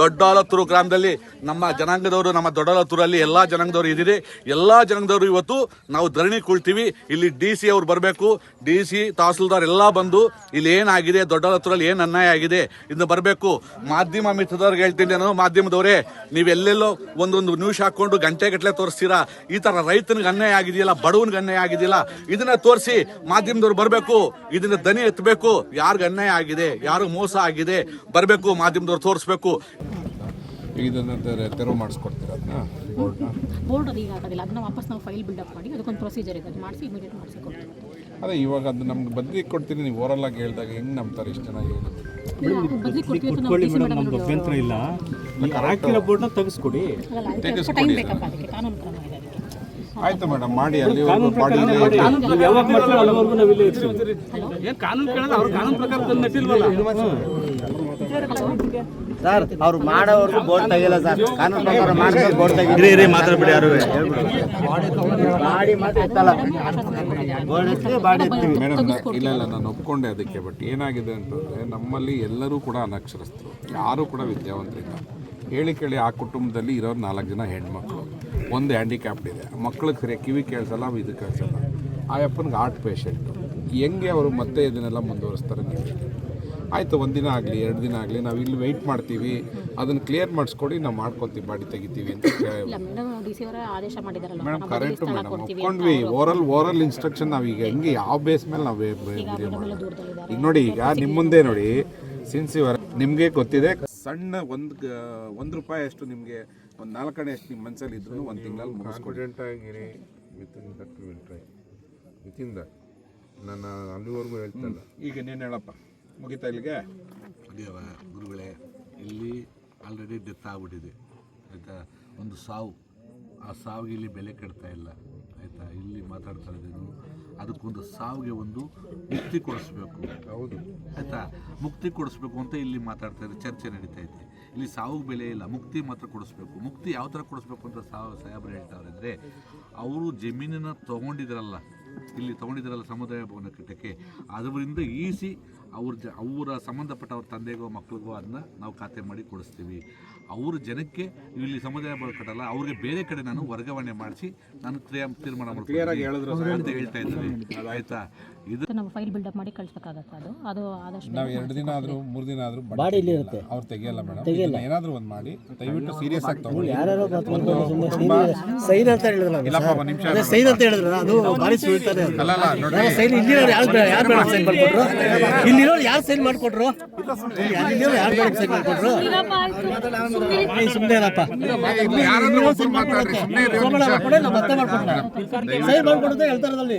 ದೊಡ್ಡಾಲತ್ತೂರು ಗ್ರಾಮದಲ್ಲಿ ನಮ್ಮ ಜನಾಂಗದವರು, ನಮ್ಮ ದೊಡ್ಡಾಲತ್ತೂರಲ್ಲಿ ಎಲ್ಲಾ ಜನಾಂಗದವರು ಇದ್ದೀರಿ. ಎಲ್ಲಾ ಜನಾಂಗದವರು ಇವತ್ತು ನಾವು ಧರಣಿ ಕುಳ್ತೀವಿ. ಇಲ್ಲಿ ಡಿ ಸಿ ಅವ್ರು ಬರಬೇಕು. ಡಿ ಸಿ ತಹಸೀಲ್ದಾರ್ ಎಲ್ಲ ಬಂದು ಇಲ್ಲಿ ಏನಾಗಿದೆ, ದೊಡ್ಡಾಲತ್ತೂರಲ್ಲಿ ಏನು ಅನ್ಯಾಯ ಆಗಿದೆ ಇದನ್ನ ಬರಬೇಕು. ಮಾಧ್ಯಮ ಮಿತ್ರದವ್ರಿಗೆ ಹೇಳ್ತೀನಿ ನಾನು, ಮಾಧ್ಯಮದವರೇ ನೀವೆಲ್ಲೆಲ್ಲೋ ಒಂದೊಂದು ನ್ಯೂಸ್ ಹಾಕೊಂಡು ಗಂಟೆ ಗಟ್ಟಲೆ ತೋರಿಸ್ತೀರಾ? ಈ ತರ ರೈತನಿಗೆ ಅನ್ಯಾಯ ಆಗಿದೆಯಲ್ಲ, ಬಡವನಿಗೆ ಅನ್ಯಾಯ ಆಗಿದೆಯಲ್ಲ, ಇದನ್ನ ತೋರಿಸಿ ಮಾಧ್ಯಮದವ್ರು ಬರಬೇಕು. ಇದನ್ನ ದನಿ ಎತ್ತಬೇಕು. ಯಾರಿಗೆ ಅನ್ಯಾಯ ಆಗಿದೆ ಯಾರು ಮೋಸ ಆಗಿದೆ, ಬರಬೇಕು, ಮಾಧ್ಯಮದವ್ರು ತೋರಿಸ್ಬೇಕು. ಇದನ್ನು ತೆರ- ತೆರವು ಮಾಡಿಸ್ಕೊಡ್ತೀರಾ ಅದನ್ನ? ಬೋರ್ಡ್ನ ಬೋರ್ಡ್ ಅದು ಈಗ ಆಗೋದಿಲ್ಲ ಅದನ್ನ ವಾಪಸ್ ನಾವು ಫೈಲ್ ಬಿಲ್ಡಪ್ ಮಾಡಿ ಅದಕ್ಕೊಂದು ಪ್ರೊಸೀಜರ್ ಇದೆ. ಅದು ಮಾಡಿಸಿ ಇಮಿಡಿಯೇಟ್ ಮಾಡಿಸಿ ಕೊಡ್ತೀವಿ. ಅದೇ ಇವಾಗ ಅದು ನಮ್ಗೆ ಬದಲಿಗೆ ಕೊಡ್ತೀನಿ ನೀವು ಓರಲ್ ಆಗಿ ಹೇಳಿದಾಗ ಹೆಂಗೆ ನಂಬ್ತಾರೆ ಇಷ್ಟು ಚೆನ್ನಾಗಿ ಬದಲಿ ಕೊಡ್ತೀವಿ ಅಂತ ನಾವು ಕೊಡ್ಕೊಳ್ಳಿ ಡಿ ಸಿ ಮೇಡಮ್ ನಮ್ದು ಅಭ್ಯಂತರ ಇಲ್ಲ ಈ ಹಾಕಿರೋ ಬೋರ್ಡ್ನ ತೆಗೆಸ್ಕೊಡಿ. ಅಲ್ಲ ಅದಕ್ಕೆ ಸ್ವಲ್ಪ ಟೈಮ್ ಬೇಕಪ್ಪ ಅದಕ್ಕೆ ಕಾನೂನು ಕ್ರಮ ಇದೆ ಅದಕ್ಕೆ. ಆಯ್ತು ಮೇಡಮ್ ಮಾಡಿ ಅಲ್ಲಿ ಬಾಡಿ ಯಾವಾಗ ಮಾಡ್ತೀವಿ ಅಲ್ಲಿವರೆಗೂ ನಾವು ಇಲ್ಲೇ ಇರ್ತೀವಿ. ಏನು ಕಾನೂನು ಕೇಳಲ್ಲ ಅವ್ರ ಕಾನೂನು ಪ್ರಕಾರ ತಂದು ನೆಟ್ಟಿಲ್ವಲ್ಲ? ಸರ್ ಅವ್ರು ಮಾಡೋವರೆಗೂ ಬೋರ್ಡ್ ತೆಗಿಲ್ಲ ಸರ್. ಕಾನೂನು ಪ್ರಕಾರ ಮಾಡ್ತಾರೆ ಬೋರ್ಡ್ ತೆಗಿ ಮಾತಾಡ್ಬಿಡಿ ಯಾರು ಮಾಡಿ ಮಾತ್ರ ಎತ್ತಲ್ಲ. ಬೋರ್ಡ್ ಎತ್ತಿ ಬಾಡಿ ಎತ್ತೀವಿ ಮೇಡಮ್ ಇಲ್ಲ ಇಲ್ಲ ನಾನು ಒಪ್ಕೊಂಡೆ ಅದಕ್ಕೆ ಬಟ್ ಏನಾಗಿದೆ ಅಂತಂದರೆ ನಮ್ಮಲ್ಲಿ ಎಲ್ಲರೂ ಕೂಡ ಅನಕ್ಷರಸ್ಥರು. ಯಾರೂ ಕೂಡ ವಿದ್ಯಾವಂತರಿಲ್ಲ. ಹೇಳಿ ಕೇಳಿ ಆ ಕುಟುಂಬದಲ್ಲಿ ಇರೋರು ನಾಲ್ಕು ಜನ ಹೆಣ್ಮಕ್ಳು. ಒಂದು ಹ್ಯಾಂಡಿಕ್ಯಾಪ್ಡ್ ಇದೆ. ಮಕ್ಳಿಗೆ ಸರಿ ಕಿವಿ ಕೇಳಿಸಲ್ಲ ಇದು ಕೇಳಿಸಲ್ಲ. ಆ ಅಪ್ಪನಿಗೆ ಹಾರ್ಟ್ ಪೇಷಂಟು ಹೆಂಗೆ ಅವರು ಮತ್ತೆ ಇದನ್ನೆಲ್ಲ ಮುಂದುವರಿಸ್ತಾರೆ ನೀವು ಹೇಳಿ. ಆಯಿತು ಒಂದಿನ ಆಗಲಿ ಎರಡು ದಿನ ಆಗಲಿ ನಾವು ಇಲ್ಲಿ ವೆಯ್ಟ್ ಮಾಡ್ತೀವಿ. ಅದನ್ನು ಕ್ಲಿಯರ್ ಮಾಡಿಸ್ಕೊಡಿ ನಾವು ಮಾಡ್ಕೊತೀವಿ ಬಾಡಿ ತೆಗಿತೀವಿ ಅಂತ ಮೇಡಮ್ ಕರೆಕ್ಟು ಅವರ ಆದೇಶ ಮಾಡಿದಾರಲ್ಲ ಮೇಡಮ್ ಒಪ್ಕೊಂಡ್ವಿ. ಓರಲ್ ಓರಲ್ ಇನ್ಸ್ಟ್ರಕ್ಷನ್ ನಾವು ಈಗ ಹೆಂಗೆ ಯಾವ ಬೇಸ್ ಮೇಲೆ ನಾವು ಈಗ ನೋಡಿ ಈಗ ನಿಮ್ಮ ಮುಂದೆ ನೋಡಿ ಸಿನ್ಸ್ ಇವರ ನಿಮಗೆ ಗೊತ್ತಿದೆ ಸಣ್ಣ ಒಂದು ಒಂದು ರೂಪಾಯಿ ಅಷ್ಟು ನಿಮಗೆ ಒಂದು ನಾಲ್ಕಣೆ ಅಷ್ಟು ನಿಮ್ಮ ಮನಸ್ಸಲ್ಲಿ ಇದ್ರು ಒಂದು ತಿಂಗಳಲ್ಲಿ ಕಾನ್ಫಿಡೆಂಟ್ ಆಗಿರಿ within that will try within that ನಾನು ಅಲ್ಲಿವರೆಗೂ ಹೇಳ್ತಲ್ಲ ಈಗ ನೀನು ಹೇಳಪ್ಪ. ಮುಗಿತಾ ಇಲ್ಲಿಗೆ? ದೇವ ಗುರುಗಳೇ ಇಲ್ಲಿ ಆಲ್ರೆಡಿ ಡೆತ್ ಆಗ್ಬಿಟ್ಟಿದೆ ಆಯಿತಾ? ಒಂದು ಸಾವು. ಆ ಸಾವಿಗೆ ಇಲ್ಲಿ ಬೆಲೆ ಕಟ್ತಾ ಇಲ್ಲ ಆಯಿತಾ? ಇಲ್ಲಿ ಮಾತಾಡ್ತಾ ಇದ್ದೀನಿ ಅದಕ್ಕೊಂದು ಸಾವಿಗೆ ಒಂದು ಮುಕ್ತಿ ಕೊಡಿಸ್ಬೇಕು. ಹೌದು. ಆಯಿತಾ? ಮುಕ್ತಿ ಕೊಡಿಸ್ಬೇಕು ಅಂತ ಇಲ್ಲಿ ಮಾತಾಡ್ತಾ ಇದ್ದಾರೆ. ಚರ್ಚೆ ನಡೀತಾ ಇದೆ. ಇಲ್ಲಿ ಸಾವಿಗೆ ಬೆಲೆ ಇಲ್ಲ ಮುಕ್ತಿ ಮಾತ್ರ ಕೊಡಿಸ್ಬೇಕು. ಮುಕ್ತಿ ಯಾವ ಥರ ಕೊಡಿಸ್ಬೇಕು ಅಂತ ಸಾವು ಸಾಹೇಬ್ರು ಹೇಳ್ತಾವ್ರೆ ಅಂದರೆ ಅವರು ಜಮೀನನ್ನು ತೊಗೊಂಡಿದ್ರಲ್ಲ ಇಲ್ಲಿ ತೊಗೊಂಡಿದ್ರಲ್ಲ ಸಮುದಾಯ ಭವನ ಕಟ್ಟಕ್ಕೆ ಅದರಿಂದ ಈಸಿ ಅವ್ರ ಜ ಅವರ ಸಂಬಂಧಪಟ್ಟ ಅವ್ರ ತಂದೆಗೋ ಮಕ್ಳಿಗೋ ಅದನ್ನ ನಾವು ಖಾತೆ ಮಾಡಿ ಕೊಡಿಸ್ತೀವಿ. ಅವ್ರ ಜನಕ್ಕೆ ಇಲ್ಲಿ ಸಮುದಾಯ ಬಳಕಟ್ಟಲ್ಲ ಕಟ್ಟಲ್ಲ ಅವ್ರಿಗೆ ಬೇರೆ ಕಡೆ ನಾನು ವರ್ಗಾವಣೆ ಮಾಡಿಸಿ ನಾನು ಕ್ರಿಯಾ ತೀರ್ಮಾನ ಮಾಡ್ತೀನಿ ಅಂತ ಹೇಳ್ತಾ ಇದ್ದೀನಿ. ಆಯಿತಾ? ಇದು ನಾವು ಫೈಲ್ ಬಿಲ್ಡಪ್ ಮಾಡಿ ಕಳಿಸ್ಬೇಕಾಗತ್ತೆ ಅದು. ಅದು ಆದಷ್ಟು ನಾವು ಎರಡು ದಿನ ಆದರೂ ಮೂರು ದಿನ ಆದರೂ ಬಾಡಿ ಇಲ್ಲಿ ಇರುತ್ತೆ. ಅವ್ರು ತೆಗಿಯಲ್ಲ ಮೇಡಮ್ ಏನಾದರೂ ಒಂದು ಮಾಡಿ ದಯವಿಟ್ಟು ಸೀರಿಯಸ್ ಆಗಿ ತಗೊಳ್ಳಿ. ಯಾರು ಸೈನ್ ಅಂತ ಹೇಳಿದ್ರಲ್ಲ ಇಲ್ಲಪ್ಪ ಒಂದು ನಿಮಿಷ ಅದೇ ಸೈನ್ ಅಂತ ಹೇಳಿದ್ರಲ್ಲ ಅದು ಭಾರಿ ಸುಳ್ತಾರೆ ಅಲ್ಲ ಅಲ್ಲ ನೋಡಿ ಸೈನ್ ಇಲ್ಲಿರೋರು ಯಾರು ಯಾರು ಬೇಡ ಸೈನ್ ಮಾಡ್ಕೊಟ್ರು ಇಲ್ಲಿರೋರು ಯಾರು ಸೈನ್ ಮಾಡ್ಕೊಟ್ರು? ಇಲ್ಲಿರೋರು ಯಾರು ಬೇಡ ಸೈನ್ ಮಾಡ್ಕೊಟ್ರು? ಸುಮ್ಮನೆ ಏನಪ್ಪ ಇಲ್ಲಿ ಯಾರಾದ್ರೂ ಒಬ್ರು ಮಾತಾಡ್ರಿ. ಸುಮ್ಮನೆ ಇರಿ ಒಂದು ನಿಮಿಷ. ಮಾಡ್ಕೊಡೆ ನಾವು ಮತ್ತೆ ಮಾಡ್ಕೊಟ್ರು ಸೈನ್ ಮಾಡ್ಕೊಡುತ್ತೆ ಹೇಳ್ತಾರೆ ಅದ್ರಲ್ಲಿ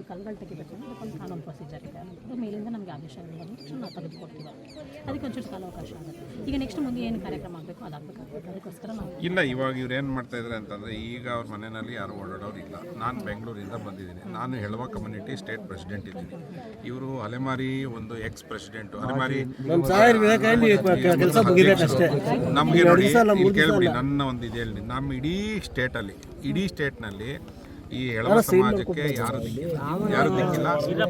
ಅದು ಕಲ್ಗಳು ತೆಗಿಬೇಕು ಅದಕ್ಕೊಂದು ಕಾನೂನು ಪ್ರೊಸೀಜರ್ ಇದೆ. ಅದು ಮೇಲಿಂದ ನಮಗೆ ಆದೇಶ ಬಂದು ನಾವು ತೆಗೆದುಕೊಡ್ತೀವಿ ಅದಕ್ಕೆ ಒಂಚೂರು ಕಾಲಾವಕಾಶ ಆಗುತ್ತೆ. ಈಗ ನೆಕ್ಸ್ಟ್ ಮುಂದೆ ಏನು ಕಾರ್ಯಕ್ರಮ ಆಗಬೇಕು ಅದಾಗಬೇಕಾಗುತ್ತೆ. ಅದಕ್ಕೋಸ್ಕರ ನಾವು ಇಲ್ಲ ಇವಾಗ ಇವ್ರು ಏನು ಮಾಡ್ತಾ ಇದ್ದಾರೆ ಅಂತಂದರೆ ಈಗ ಅವ್ರ ಮನೆಯಲ್ಲಿ ಯಾರು ಓಡಾಡೋರು ಇಲ್ಲ. ನಾನು ಬೆಂಗಳೂರಿಂದ ಬಂದಿದ್ದೀನಿ. ನಾನು ಹೇಳುವ ಕಮ್ಯುನಿಟಿ ಸ್ಟೇಟ್ ಪ್ರೆಸಿಡೆಂಟ್ ಇದ್ದೀನಿ. ಇವರು ಅಲೆಮಾರಿ ಒಂದು ಎಕ್ಸ್ ಪ್ರೆಸಿಡೆಂಟು ಅಲೆಮಾರಿ ನಮಗೆ ನೋಡಿ ಕೇಳ್ಬಿಡಿ ನನ್ನ ಒಂದು ಇದು ಹೇಳಿ. ನಮ್ಮ ಇಡೀ ಸ್ಟೇಟಲ್ಲಿ ಇಡೀ ಸ್ಟೇಟ್ನಲ್ಲಿ ಈ ಎಳವ ಸಮಾಜಕ್ಕೆ ಯಾರು ದಿಕ್ಕಿಲ್ಲ. ಯಾರು ದಿಕ್ಕಿಲ್ಲ.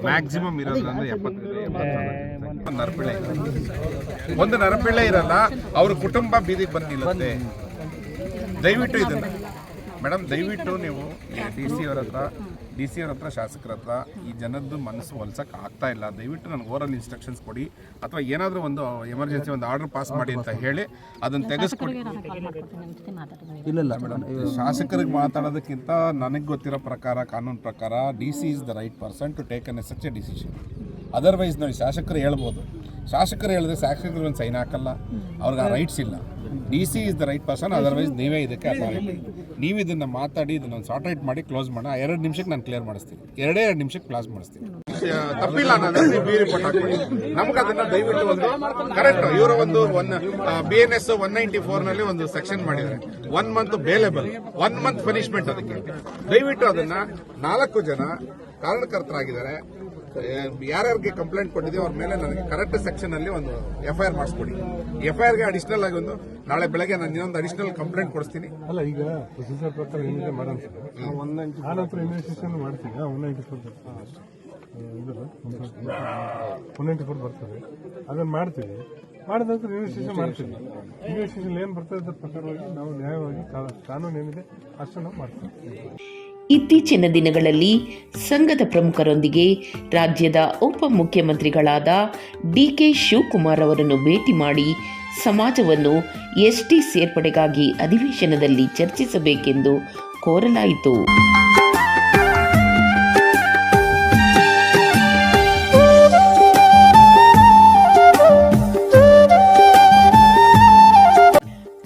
ಮ್ಯಾಕ್ಸಿಮಮ್ ಇರೋದ್ರಿಂದ ಎಪ್ಪತ್ತರಿಂದ ಎಂಬತ್ತು ನರಪಿಳ್ಳೆ. ಒಂದು ನರಪಿಳೆ ಇರಲ್ಲ, ಅವ್ರ ಕುಟುಂಬ ಬೀದಿಗೆ ಬಂದು ನಿಲ್ಲುತ್ತೆ ದಯವಿಟ್ಟು ಇದನ್ನ ಮೇಡಮ್, ದಯವಿಟ್ಟು ನೀವು ಡಿ ಸಿ ಅವ್ರ ಹತ್ರ ಡಿ ಸಿ ಅವ್ರ ಹತ್ರ ಶಾಸಕರ ಹತ್ರ ಈ ಜನದ್ದು ಮನಸ್ಸು ಹೊಲ್ಸಕ್ಕೆ ಆಗ್ತಾ ಇಲ್ಲ. ದಯವಿಟ್ಟು ನನಗೆ ಓರಲ್ ಇನ್ಸ್ಟ್ರಕ್ಷನ್ಸ್ ಕೊಡಿ. ಅಥವಾ ಏನಾದರೂ ಒಂದು ಎಮರ್ಜೆನ್ಸಿ ಒಂದು ಆರ್ಡರ್ ಪಾಸ್ ಮಾಡಿ ಅಂತ ಹೇಳಿ ಅದನ್ನು ತೆಗೆಸ್ಕೊಡಿ. ಇಲ್ಲ ಇಲ್ಲ ಮೇಡಮ್. ಶಾಸಕರಿಗೆ ಮಾತಾಡೋದಕ್ಕಿಂತ ನನಗೆ ಗೊತ್ತಿರೋ ಪ್ರಕಾರ ಕಾನೂನು ಪ್ರಕಾರ D C is the right person to take on a such a decision otherwise ನೋಡಿ, ಶಾಸಕರು ಹೇಳ್ಬೋದು. ಶಾಸಕರು ಹೇಳಿದ್ರೆ ಶಾಸಕರು ಒಂದು ಸೈನ್ ಹಾಕಲ್ಲ. ಅವ್ರಿಗೆ ಆ ರೈಟ್ಸ್ ಇಲ್ಲ. D C is the right person otherwise ನೀವೇ ಇದಕ್ಕೆ ಅಥಾರಿಟಿ ನೀವು ಇದನ್ನು ಮಾತಾಡಿ, ಇದನ್ನ ಸಾರ್ಟ್ ಔಟ್ ಮಾಡಿ ಕ್ಲೋಸ್ ಮಾಡೋಣ. ಎರಡು ನಿಮಿಷಕ್ಕೆ ನಾನು ಕ್ಲಿಯರ್ ಮಾಡಿಸ್ತೀನಿ. ಎರಡೇ ಎರಡು ನಿಮಿಷಕ್ಕೆ ಕ್ಲಾಸ್ ಮಾಡಿಸ್ತೀನಿ. ತಪ್ಪಿಲ್ಲ ನಮ್ಗೆ ಅದನ್ನ ದಯವಿಟ್ಟು ಒಂದು ಕರೆಕ್ಟ್ ಇವರ ಒಂದು one B N S one ninety ಫೋರ್ನಲ್ಲಿ ಒಂದು ಸೆಕ್ಷನ್ ಮಾಡಿದ್ದಾರೆ. One month bailable one month punishment ಅದಕ್ಕೆ. ದಯವಿಟ್ಟು ಅದನ್ನ ನಾಲ್ಕು ಜನ ಕಾರಣಕರ್ತರಾಗಿದ್ದಾರೆ ಯಾರ್ಯಾರಿಗೆ ಕಂಪ್ಲೇಂಟ್ ಕೊಟ್ಟಿದ್ದೀವಿ ಅವ್ರ ಮೇಲೆ ನನಗೆ ಕರೆಕ್ಟ್ ಸೆಕ್ಷನ್ ಅಲ್ಲಿ ಒಂದು ಎಫ್ ಐ ಆರ್ ಮಾಡಿಸ್ಕೊಡಿ. ಎಫ್ ಐ ಆರ್ಗೆ ಅಡಿಷನಲ್ ಆಗಿ ಒಂದು ನಾಳೆ ಬೆಳಗ್ಗೆ ನಾನು ಇನ್ನೊಂದು ಅಡಿಷನಲ್ ಕಂಪ್ಲೇಂಟ್ ಕೊಡಿಸ್ತೀನಿ. ಅಲ್ಲ ಈಗ ಪ್ರೊಸೀಜರ್ ಪ್ರಕಾರ ಏನಿದೆ ಮಾಡೋಣ ಆ ನಂತರ ಇನ್ವೆಸ್ಟಿಗೇಷನ್ ಮಾಡ್ತೀವಿ one ninety four one ninety four ಬರ್ತದೆ. ಅದನ್ನು ಮಾಡ್ತೀವಿ. ಮಾಡಿದ ನಂತರ ಇನ್ವೆಸ್ಟಿಗೇಷನ್ ಮಾಡ್ತೀವಿ. ಇನ್ವೆಸ್ಟಿಗೇಷನ್ ಏನು ಬರ್ತದೆ ಅದ್ರ ಪ್ರಕಾರವಾಗಿ ನಾವು ನ್ಯಾಯವಾಗಿ ಕಾನೂನು ಏನಿದೆ ಅಷ್ಟು ನಾವು ಮಾಡ್ತೀವಿ. ಇತ್ತೀಚಿನ ದಿನಗಳಲ್ಲಿ ಸಂಘದ ಪ್ರಮುಖರೊಂದಿಗೆ ರಾಜ್ಯದ ಉಪಮುಖ್ಯಮಂತ್ರಿಗಳಾದ ಡಿಕೆ ಶಿವಕುಮಾರ್ ಅವರನ್ನು ಭೇಟಿ ಮಾಡಿ ಸಮಾಜವನ್ನು ಎಸ್ಟಿ ಸೇರ್ಪಡೆಗಾಗಿ ಅಧಿವೇಶನದಲ್ಲಿ ಚರ್ಚಿಸಬೇಕೆಂದು ಕೋರಲಾಯಿತು.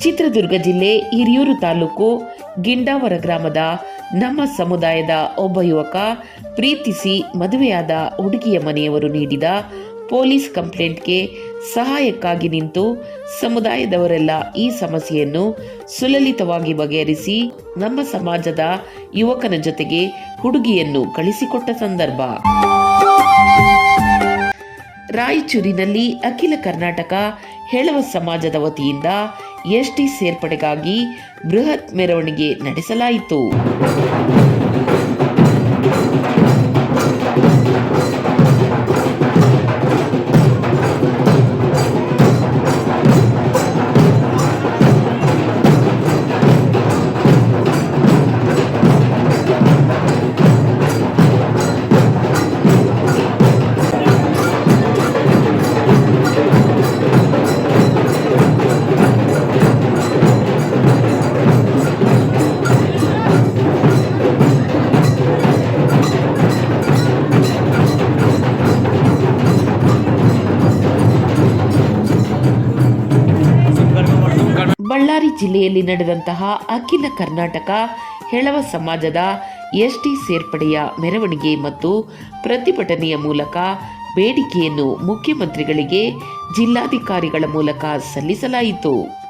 ಚಿತ್ರದುರ್ಗ ಜಿಲ್ಲೆ ಹಿರಿಯೂರು ತಾಲೂಕು ಗಿಂಡಾವರ ಗ್ರಾಮದ ನಮ್ಮ ಸಮುದಾಯದ ಒಬ್ಬ ಯುವಕ ಪ್ರೀತಿಸಿ ಮದುವೆಯಾದ ಹುಡುಗಿಯ ಮನೆಯವರು ನೀಡಿದ ಪೊಲೀಸ್ ಕಂಪ್ಲೇಂಟ್ಗೆ ಸಹಾಯಕ್ಕಾಗಿ ನಿಂತು ಸಮುದಾಯದವರೆಲ್ಲ ಈ ಸಮಸ್ಯೆಯನ್ನು ಸುಲಲಿತವಾಗಿ ಬಗೆಹರಿಸಿ ನಮ್ಮ ಸಮಾಜದ ಯುವಕನ ಜೊತೆಗೆ ಹುಡುಗಿಯನ್ನು ಕಳಿಸಿಕೊಟ್ಟ ಸಂದರ್ಭ. ರಾಯಚೂರಿನಲ್ಲಿ ಅಖಿಲ ಕರ್ನಾಟಕ ಹೆಳವ ಸಮಾಜದ ವತಿಯಿಂದ ಎಸ್ಟಿ ಸೇರ್ಪಡೆಗಾಗಿ ಬೃಹತ್ ಮೆರವಣಿಗೆ ನಡೆಸಲಾಯಿತು. ಜಿಲ್ಲೆಯಲ್ಲಿ ನಡೆದಂತಹ ಅಖಿಲ ಕರ್ನಾಟಕ ಹೆಳವ ಸಮಾಜದ ಎಸ್ಟಿ ಸೇರ್ಪಡೆಯ ಮೆರವಣಿಗೆ ಮತ್ತು ಪ್ರತಿಭಟನೆಯ ಮೂಲಕ ಬೇಡಿಕೆಯನ್ನು ಮುಖ್ಯಮಂತ್ರಿಗಳಿಗೆ ಜಿಲ್ಲಾಧಿಕಾರಿಗಳ ಮೂಲಕ ಸಲ್ಲಿಸಲಾಯಿತು.